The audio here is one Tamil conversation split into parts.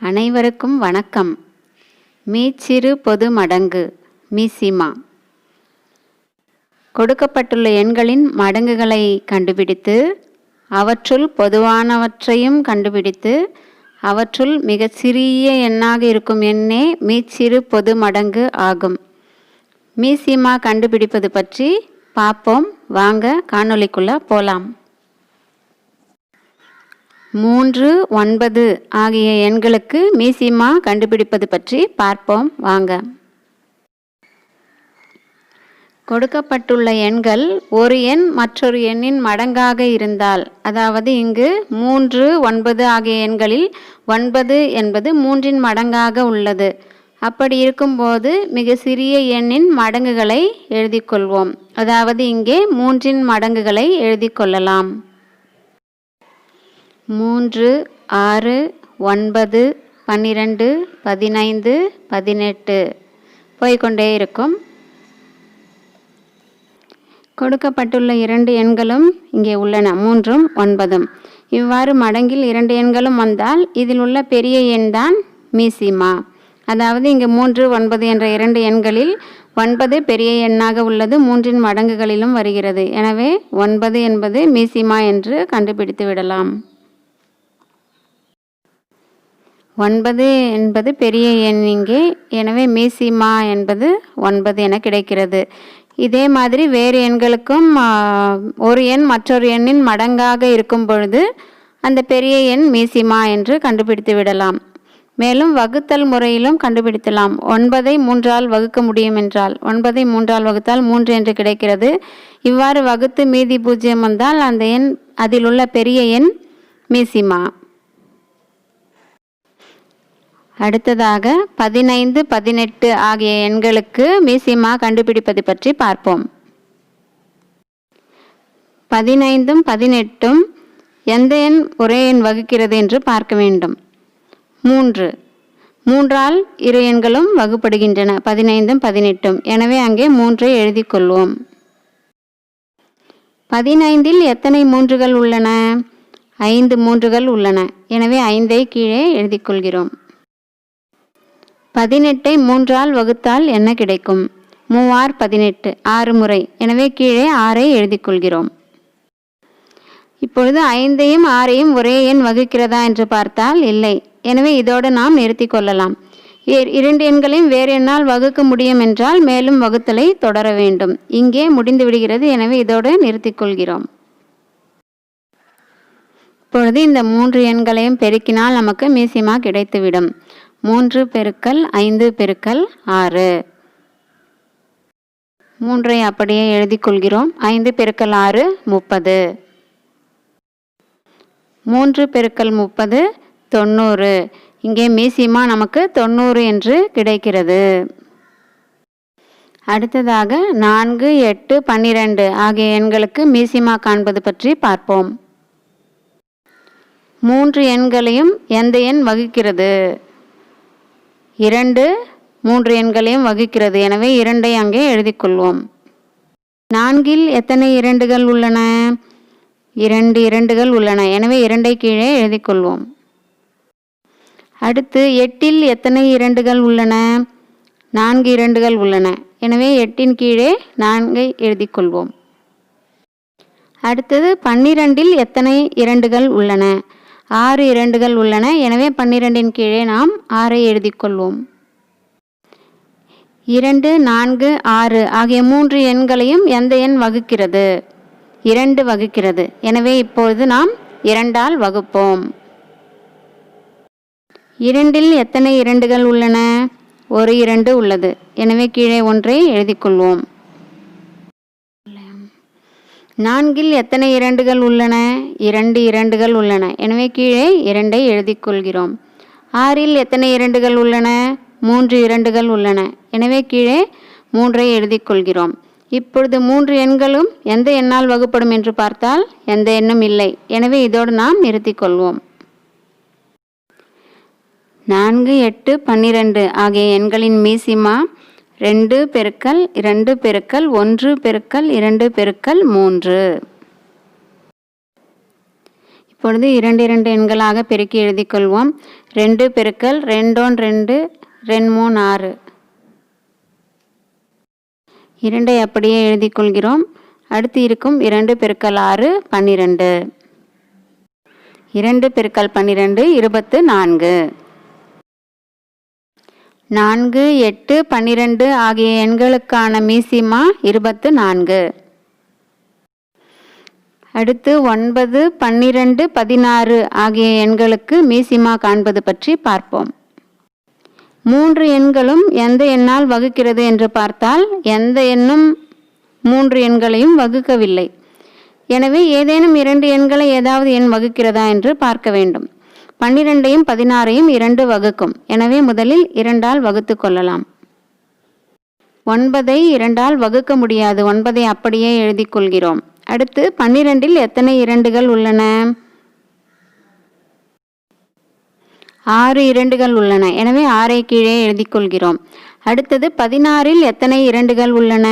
அனைவருக்கும் வணக்கம். மீச்சிறு பொது மடங்கு மீசிமா கொடுக்கப்பட்டுள்ள எண்களின் மடங்குகளை கண்டுபிடித்து அவற்றுள் பொதுவானவற்றையும் கண்டுபிடித்து அவற்றுள் மிகச் சிறிய எண்ணாக இருக்கும் எண்ணே மீச்சிறு பொது மடங்கு ஆகும். மீசிமா கண்டுபிடிப்பது பற்றி பார்ப்போம். வாங்க காணொலிக்குள்ளே போலாம். மூன்று ஒன்பது ஆகிய எண்களுக்கு மீசிமா கண்டுபிடிப்பது பற்றி பார்ப்போம். வாங்க. கொடுக்கப்பட்டுள்ள எண்கள் ஒரு எண் மற்றொரு எண்ணின் மடங்காக இருந்தால் அதாவது இங்கு மூன்று ஒன்பது ஆகிய எண்களில் ஒன்பது என்பது மூன்றின் மடங்காக உள்ளது. அப்படி இருக்கும்போது மிக சிறிய எண்ணின் மடங்குகளை எழுதிக்கொள்வோம். அதாவது இங்கே மூன்றின் மடங்குகளை எழுதிக்கொள்ளலாம். மூன்று ஆறு ஒன்பது பன்னிரெண்டு பதினைந்து பதினெட்டு. போய்க்கொண்டே இருக்கும். கொடுக்கப்பட்டுள்ள இரண்டு எண்களும் இங்கே உள்ளன. மூன்றும் ஒன்பதும். இவ்வாறு மடங்கில் இரண்டு எண்களும் வந்தால் இதில் உள்ள பெரிய எண் தான் மீசிமா. அதாவது இங்கே மூன்று ஒன்பது என்ற இரண்டு எண்களில் ஒன்பது பெரிய எண்ணாக உள்ளது. மூன்றின் மடங்குகளிலும் வருகிறது. எனவே ஒன்பது என்பது மீசிமா என்று கண்டுபிடித்து விடலாம். ஒன்பது என்பது பெரிய எண் இங்கே. எனவே மீசிமா என்பது ஒன்பது என கிடைக்கிறது. இதே மாதிரி வேறு எண்களுக்கும் ஒரு எண் மற்றொரு எண்ணின் மடங்காக இருக்கும் பொழுது அந்த பெரிய எண் மீசிமா என்று கண்டுபிடித்து விடலாம். மேலும் வகுத்தல் முறையிலும் கண்டுபிடித்தலாம். ஒன்பதை மூன்றால் வகுக்க முடியும் என்றால் ஒன்பதை மூன்றால் வகுத்தால் மூன்று என்று கிடைக்கிறது. இவ்வாறு வகுத்து மீதி பூஜ்ஜியம் வந்தால் அந்த எண் அதில் உள்ள பெரிய எண் மீசிமா. அடுத்ததாக பதினைந்து பதினெட்டு ஆகிய எண்களுக்கு மீசிமா கண்டுபிடிப்பது பற்றி பார்ப்போம். பதினைந்தும் பதினெட்டும் எந்த எண் ஒரே எண் வகுக்கிறது என்று பார்க்க வேண்டும். மூன்று. மூன்றால் இரு எண்களும் வகுப்படுகின்றன. பதினைந்தும் பதினெட்டும். எனவே அங்கே மூன்றை எழுதி கொள்வோம். பதினைந்தில் எத்தனை மூன்றுகள் உள்ளன? ஐந்து மூன்றுகள் உள்ளன. எனவே ஐந்தை கீழே எழுதிக்கொள்கிறோம் பதினெட்டை மூன்றால் வகுத்தால் என்ன கிடைக்கும்? மூவார் பதினெட்டு ஆறு முறை. எனவே கீழே ஆறை எழுதிக்கொள்கிறோம். இப்பொழுது ஐந்தையும் ஆறையும் ஒரே எண் வகுக்கிறதா என்று பார்த்தால் இல்லை. எனவே இதோடு நாம் நிறுத்திக் கொள்ளலாம். இரண்டு எண்களையும் வேறு எண்ணால் வகுக்க முடியும் என்றால் மேலும் வகுத்தலை தொடர வேண்டும். இங்கே முடிந்து விடுகிறது. எனவே இதோடு நிறுத்திக் கொள்கிறோம். இப்பொழுது இந்த மூன்று எண்களையும் பெருக்கினால் நமக்கு மீசிமா கிடைத்துவிடும். மூன்று பெருக்கல் ஐந்து பெருக்கல் ஆறு. மூன்றை அப்படியே எழுதிக் கொள்கிறோம். ஐந்து பெருக்கல் ஆறு முப்பது. மூன்று பெருக்கல் முப்பது தொண்ணூறு. இங்கே மீசிமா நமக்கு தொண்ணூறு என்று கிடைக்கிறது. அடுத்ததாக நான்கு எட்டு பன்னிரண்டு ஆகிய எண்களுக்கு மீசிமா காண்பது பற்றி பார்ப்போம். மூன்று எண்களையும் எந்த எண் வகுக்கிறது? இரண்டு மூன்று எண்களையும் வகுக்கிறது. எனவே இரண்டை அங்கே எழுதிக்கொள்வோம். நான்கில் எத்தனை இரண்டுகள் உள்ளன? இரண்டு இரண்டுகள் உள்ளன. எனவே இரண்டை கீழே எழுதிக்கொள்வோம். அடுத்து எட்டில் எத்தனை இரண்டுகள் உள்ளன? நான்கு இரண்டுகள் உள்ளன. எனவே எட்டின் கீழே நான்கை எழுதிக்கொள்வோம். அடுத்தது பன்னிரண்டில் எத்தனை இரண்டுகள் உள்ளன? ஆறு இரண்டுகள் உள்ளன. எனவே பன்னிரெண்டின் கீழே நாம் ஆறை எழுதிக்கொள்வோம் இரண்டு நான்கு ஆறு ஆகிய மூன்று எண்களையும் எந்த எண் வகுக்கிறது? இரண்டு வகுக்கிறது. எனவே இப்பொழுது நாம் இரண்டால் வகுப்போம். இரண்டில் எத்தனை இரண்டுகள் உள்ளன? ஒரு இரண்டு உள்ளது. எனவே கீழே ஒன்றை எழுதிக்கொள்வோம் நான்கில் எத்தனை இரண்டுகள் உள்ளன? இரண்டு இரண்டுகள் உள்ளன. எனவே கீழே இரண்டை எழுதிக் கொள்கிறோம். ஆறில் எத்தனை இரண்டுகள் உள்ளன? மூன்று இரண்டுகள் உள்ளன. எனவே கீழே மூன்றை எழுதிக் கொள்கிறோம். இப்பொழுது மூன்று எண்களும் எந்த எண்ணால் வகுப்படும் என்று பார்த்தால் எந்த எண்ணும் இல்லை. எனவே இதோடு நாம் நிறுத்திக் கொள்வோம். நான்கு எட்டு பன்னிரண்டு ஆகிய எண்களின் மீசிமா ரெண்டு பெருக்கல் இரண்டு பெருக்கல் ஒன்று பெருக்கல் இரண்டு பெருக்கல் மூன்று. இப்பொழுது இரண்டு இரண்டு எண்களாக பெருக்கி எழுதிக்கொள்வோம் ரெண்டு பெருக்கல் ரெண்டோன் ரெண்டு ரெண்டு மூணு ஆறு. இரண்டை அப்படியே எழுதிக்கொள்கிறோம் அடுத்து இருக்கும் இரண்டு பெருக்கல் ஆறு பன்னிரெண்டு. இரண்டு பெருக்கல் பன்னிரெண்டு இருபத்து நான்கு. நான்கு எட்டு பன்னிரெண்டு ஆகிய எண்களுக்கான மீசிமா இருபத்து நான்கு. அடுத்து ஒன்பது பன்னிரண்டு பதினாறு ஆகிய எண்களுக்கு மீசிமா காண்பது பற்றி பார்ப்போம். மூன்று எண்களும் எந்த எண்ணால் வகுக்கிறது என்று பார்த்தால் எந்த எண்ணும் மூன்று எண்களையும் வகுக்கவில்லை. எனவே ஏதேனும் இரண்டு எண்களை ஏதாவது எண் வகுக்கிறதா என்று பார்க்க வேண்டும். பன்னிரெண்டையும் பதினாறையும் இரண்டு வகுக்கும். எனவே முதலில் இரண்டால் வகுத்து கொள்ளலாம். ஒன்பதை இரண்டால் வகுக்க முடியாது. ஒன்பதை அப்படியே எழுதி கொள்கிறோம். அடுத்து பன்னிரெண்டில் எத்தனை இரண்டுகள் உள்ளன? ஆறு இரண்டுகள் உள்ளன. எனவே ஆறை கீழே எழுதிக்கொள்கிறோம் அடுத்தது பதினாறில் எத்தனை இரண்டுகள் உள்ளன?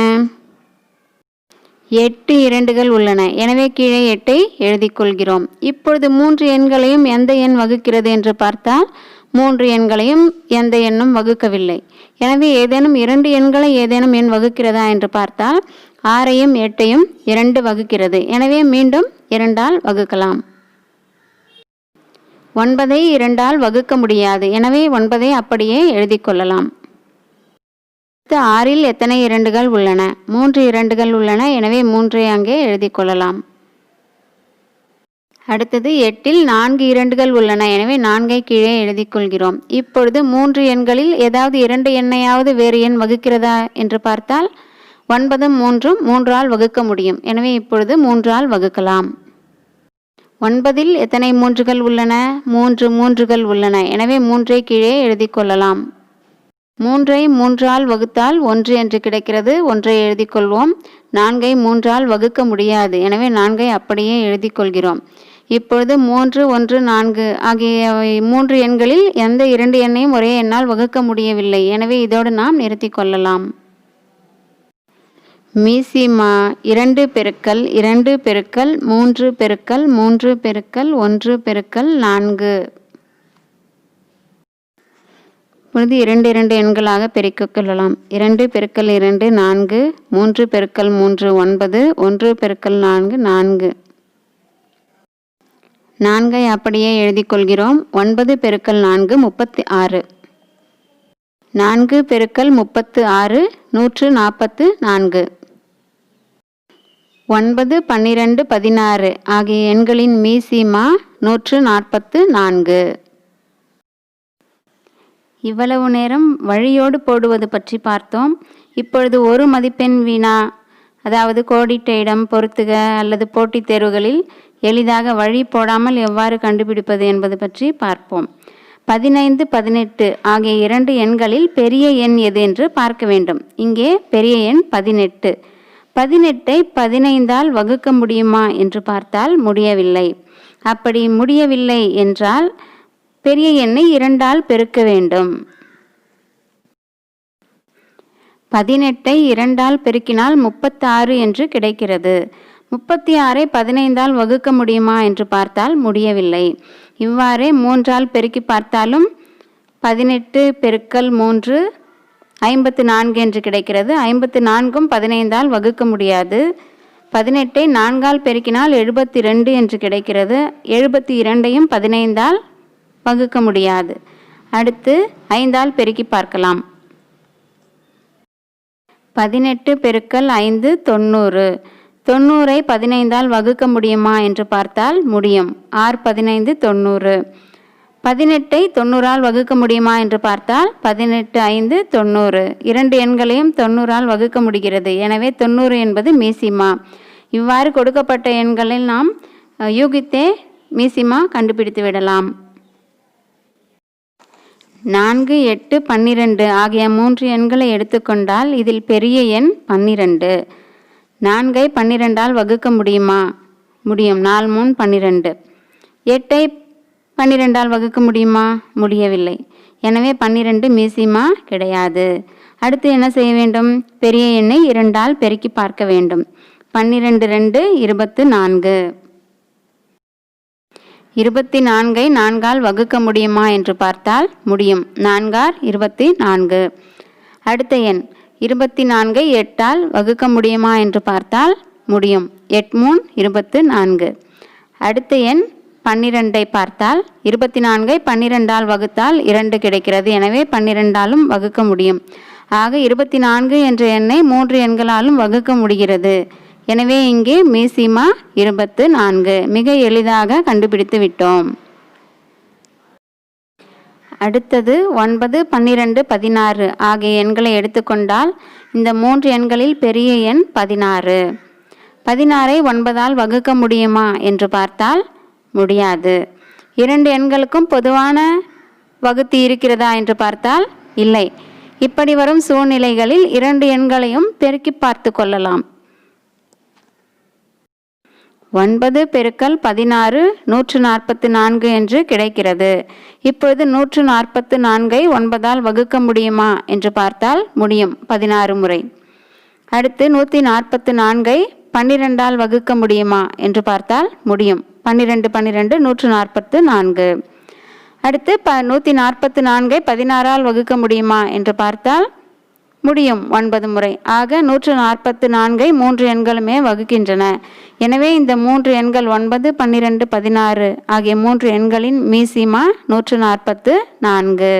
எட்டு இரண்டுகள் உள்ளன. எனவே கீழே எட்டை எழுதி கொள்கிறோம் இப்பொழுது மூன்று எண்களையும் எந்த எண் வகுக்கிறது என்று பார்த்தால் மூன்று எண்களையும் எந்த எண்ணும் வகுக்கவில்லை. எனவே ஏதேனும் இரண்டு எண்களை ஏதேனும் எண் வகுக்கிறதா என்று பார்த்தால் ஆறையும் எட்டையும் இரண்டு வகுக்கிறது. எனவே மீண்டும் இரண்டால் வகுக்கலாம். ஒன்பதை இரண்டால் வகுக்க முடியாது. எனவே ஒன்பதை அப்படியே எழுதிக் கொள்ளலாம் அடுத்து ஆறில் எத்தனை இரண்டுகள் உள்ளன? மூன்று இரண்டுகள் உள்ளன எனவே மூன்றை அங்கே எழுதி கொள்ளலாம். அடுத்தது எட்டில் நான்கு இரண்டுகள் உள்ளன எனவே நான்கை கீழே எழுதிக் கொள்கிறோம். இப்பொழுது மூன்று எண்களில் ஏதாவது இரண்டு எண்ணையாவது வேறு எண் வகுக்கிறதா என்று பார்த்தால் ஒன்பதும் மூன்றும் மூன்றால் வகுக்க முடியும். எனவே இப்பொழுது மூன்றால் வகுக்கலாம். ஒன்பதில் எத்தனை மூன்றுகள் உள்ளன? மூன்று மூன்றுகள் உள்ளன எனவே மூன்றை கீழே எழுதி கொள்ளலாம். மூன்றை மூன்றால் வகுத்தால் ஒன்று என்று கிடைக்கிறது. ஒன்றை எழுதி கொள்வோம். நான்கை மூன்றால் வகுக்க முடியாது. எனவே நான்கை அப்படியே எழுதி கொள்கிறோம். இப்பொழுது மூன்று ஒன்று நான்கு ஆகிய மூன்று எண்களில் எந்த இரண்டு எண்ணையும் ஒரே எண்ணால் வகுக்க முடியவில்லை. எனவே இதோடு நாம் நிறுத்தி கொள்ளலாம். மீசிமா இரண்டு பெருக்கல் இரண்டு பெருக்கல் மூன்று பெருக்கல் மூன்று பெருக்கல் ஒன்று பெருக்கல் நான்கு. இப்பொழுது இரண்டு இரண்டு எண்களாக பெருக்கிக் கொள்ளலாம். இரண்டு பெருக்கல் இரண்டு நான்கு. மூன்று பெருக்கல் மூன்று ஒன்பது. ஒன்று பெருக்கல் நான்கு நான்கு. நான்கை அப்படியே எழுதிக் கொள்கிறோம். ஒன்பது பெருக்கல் நான்கு முப்பத்தி ஆறு நான்கு பெருக்கல் முப்பத்து ஆறு நூற்று நாற்பத்து நான்கு. ஒன்பது பன்னிரண்டு பதினாறு ஆகிய எண்களின் மீசிமா நூற்று நாற்பத்து நான்கு. இவ்வளவு நேரம் வழியோடு போடுவது பற்றி பார்த்தோம். இப்பொழுது ஒரு மதிப்பெண் வீணா? அதாவது கோடிட்ட இடம் பொருத்துக அல்லது போட்டித் தேர்வுகளில் எளிதாக வழி போடாமல் எவ்வாறு கண்டுபிடிப்பது என்பது பற்றி பார்ப்போம். பதினைந்து பதினெட்டு ஆகிய இரண்டு எண்களில் பெரிய எண் எது என்று பார்க்க வேண்டும். இங்கே பெரிய எண் பதினெட்டு. பதினெட்டை பதினைந்தால் வகுக்க முடியுமா என்று பார்த்தால் முடியவில்லை. அப்படி முடியவில்லை என்றால் பெரிய எண்ணை இரண்டால் பெருக்க வேண்டும். பதினெட்டை இரண்டால் பெருக்கினால் முப்பத்தாறு என்று கிடைக்கிறது. முப்பத்தி ஆறை பதினைந்தால் வகுக்க முடியுமா என்று பார்த்தால் முடியவில்லை. இவ்வாறே மூன்றால் பெருக்கி பார்த்தாலும் பதினெட்டு பெருக்கல் மூன்று ஐம்பத்து நான்கு என்று கிடைக்கிறது. ஐம்பத்து நான்கும் பதினைந்தால் வகுக்க முடியாது. பதினெட்டை நான்கால் பெருக்கினால் எழுபத்தி ரெண்டு என்று கிடைக்கிறது. எழுபத்தி இரண்டையும் பதினைந்தால் வகுக்க முடியாது. அடுத்து ஐந்தால் பெருக்கி பார்க்கலாம். பதினெட்டு பெருக்கல் ஐந்து தொண்ணூறு. தொண்ணூறை பதினைந்தால் வகுக்க முடியுமா என்று பார்த்தால் முடியும். ஆர் பதினைந்து தொண்ணூறு. பதினெட்டை தொண்ணூறால் வகுக்க முடியுமா என்று பார்த்தால் பதினெட்டு ஐந்து தொண்ணூறு. இரண்டு எண்களையும் தொண்ணூறால் வகுக்க முடிகிறது. எனவே தொண்ணூறு என்பது மீசிமா. இவ்வாறு கொடுக்கப்பட்ட எண்களில் நாம் யூகித்தே மீசிமா கண்டுபிடித்து விடலாம். நான்கு எட்டு பன்னிரண்டு ஆகிய மூன்று எண்களை எடுத்துக்கொண்டால் இதில் பெரிய எண் பன்னிரண்டு. நான்கை பன்னிரெண்டால் வகுக்க முடியுமா? முடியும். நாலு மூணு பன்னிரெண்டு. எட்டை பன்னிரெண்டால் வகுக்க முடியுமா? முடியவில்லை. எனவே பன்னிரெண்டு மீசிமா கிடையாது. அடுத்து என்ன செய்ய வேண்டும்? பெரிய எண்ணை இரண்டால் பெருக்கி பார்க்க வேண்டும். பன்னிரெண்டு ரெண்டு இருபத்து நான்கு. இருபத்தி நான்கை நான்கால் வகுக்க முடியுமா என்று பார்த்தால் முடியும். நான்கார் இருபத்தி நான்கு. அடுத்த எண். இருபத்தி நான்கை எட்டால் வகுக்க முடியுமா என்று பார்த்தால் முடியும். எட்மூன் இருபத்து நான்கு. அடுத்த எண். பன்னிரெண்டை பார்த்தால் இருபத்தி நான்கை பன்னிரெண்டால் வகுத்தால் இரண்டு கிடைக்கிறது. எனவே பன்னிரெண்டாலும் வகுக்க முடியும். ஆக இருபத்தி நான்கு என்ற எண்ணை மூன்று எண்களாலும் வகுக்க முடிகிறது. எனவே இங்கே மீசிமா இருபத்து நான்கு. மிக எளிதாக கண்டுபிடித்து விட்டோம். அடுத்தது ஒன்பது பன்னிரெண்டு பதினாறு ஆகிய எண்களை எடுத்துக்கொண்டால் இந்த மூன்று எண்களில் பெரிய எண் பதினாறு. பதினாறை ஒன்பதால் வகுக்க முடியுமா என்று பார்த்தால் முடியாது. இரண்டு எண்களுக்கும் பொதுவான வகுத்தி இருக்கிறதா என்று பார்த்தால் இல்லை. இப்படி வரும் சூழ்நிலைகளில் இரண்டு எண்களையும் பெருக்கி பார்த்து கொள்ளலாம். ஒன்பது பெருக்கல் பதினாறு நூற்று நாற்பத்து நான்கு என்று கிடைக்கிறது. இப்பொழுது நூற்று நாற்பத்து நான்கை ஒன்பதால் வகுக்க முடியுமா என்று பார்த்தால் முடியும். பதினாறு முறை. அடுத்து நூற்றி நாற்பத்து நான்கை பன்னிரெண்டால் வகுக்க முடியுமா என்று பார்த்தால் முடியும். பன்னிரெண்டு பன்னிரெண்டு நூற்று நாற்பத்து நான்கு. அடுத்து ப நூற்றி நாற்பத்து நான்கை பதினாறால் வகுக்க முடியுமா என்று பார்த்தால் முடியும் ஒன்பது முறை. ஆக நூற்று நாற்பத்து நான்கை மூன்று எண்களுமே வகுக்கின்றன. எனவே இந்த மூன்று எண்கள் ஒன்பது பன்னிரெண்டு பதினாறு ஆகிய மூன்று எண்களின் மீசிமா நூற்று நாற்பத்து நான்கு.